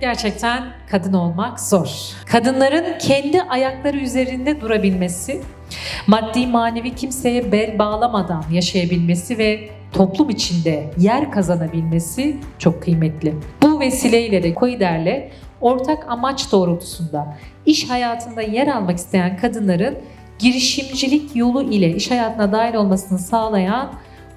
gerçekten kadın olmak zor. Kadınların kendi ayakları üzerinde durabilmesi, maddi manevi kimseye bel bağlamadan yaşayabilmesi ve toplum içinde yer kazanabilmesi çok kıymetli. Bu vesileyle de Koider'le ortak amaç doğrultusunda iş hayatında yer almak isteyen kadınların girişimcilik yolu ile iş hayatına dahil olmasını sağlayan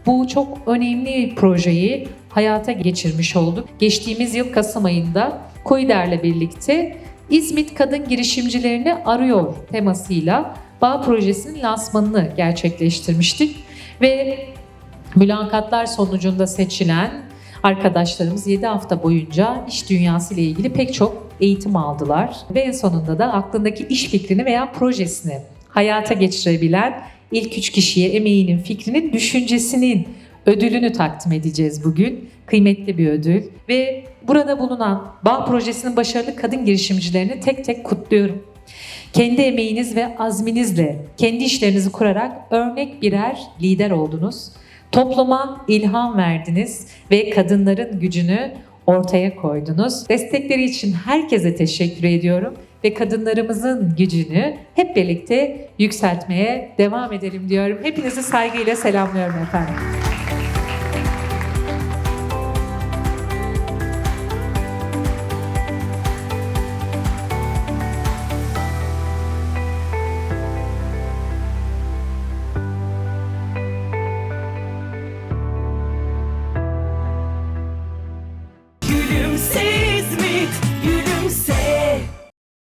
bu çok önemli projeyi hayata geçirmiş olduk. Geçtiğimiz yıl Kasım ayında Koider'le birlikte İzmit Kadın Girişimcilerini Arıyor temasıyla Bağ Projesi'nin lansmanını gerçekleştirmiştik. Ve mülakatlar sonucunda seçilen arkadaşlarımız 7 hafta boyunca iş dünyası ile ilgili pek çok eğitim aldılar. Ve en sonunda da aklındaki iş fikrini veya projesini hayata geçirebilen ilk üç kişiye emeğinin, fikrinin, düşüncesinin ödülünü takdim edeceğiz bugün. Kıymetli bir ödül ve burada bulunan Bağ Projesi'nin başarılı kadın girişimcilerini tek tek kutluyorum. Kendi emeğiniz ve azminizle kendi işlerinizi kurarak örnek birer lider oldunuz. Topluma ilham verdiniz ve kadınların gücünü ortaya koydunuz. Destekleri için herkese teşekkür ediyorum ve kadınlarımızın gücünü hep birlikte yükseltmeye devam edelim diyorum. Hepinizi saygıyla selamlıyorum efendim. Gülümse